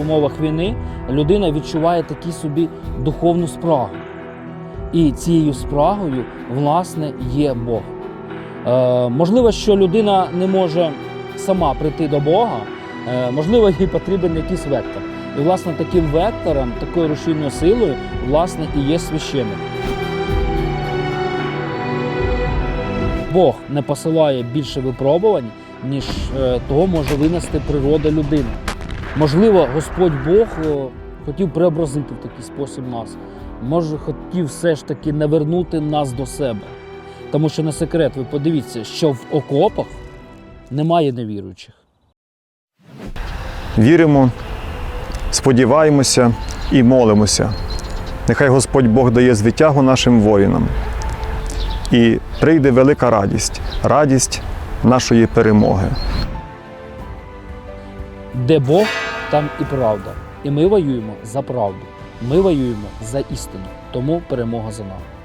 умовах війни людина відчуває такі собі духовну спрагу. І цією спрагою, власне, є Бог. Е, можливо, що людина не може сама прийти до Бога, е, можливо, їй потрібен якийсь вектор. І, власне, таким вектором, такою рушійною силою, власне, і є священник. Бог не посилає більше випробувань, ніж е, того може винести природа людини. Можливо, Господь Бог е, хотів преобразити в такий спосіб нас. Може, хотів все ж таки навернути нас до себе. Тому що не секрет, ви подивіться, що в окопах немає невіруючих. Віримо, сподіваємося і молимося. Нехай Господь Бог дає звитягу нашим воїнам. І прийде велика радість, радість нашої перемоги. Де Бог, там і правда. І ми воюємо за правду. Ми воюємо за істину. Тому перемога за нами.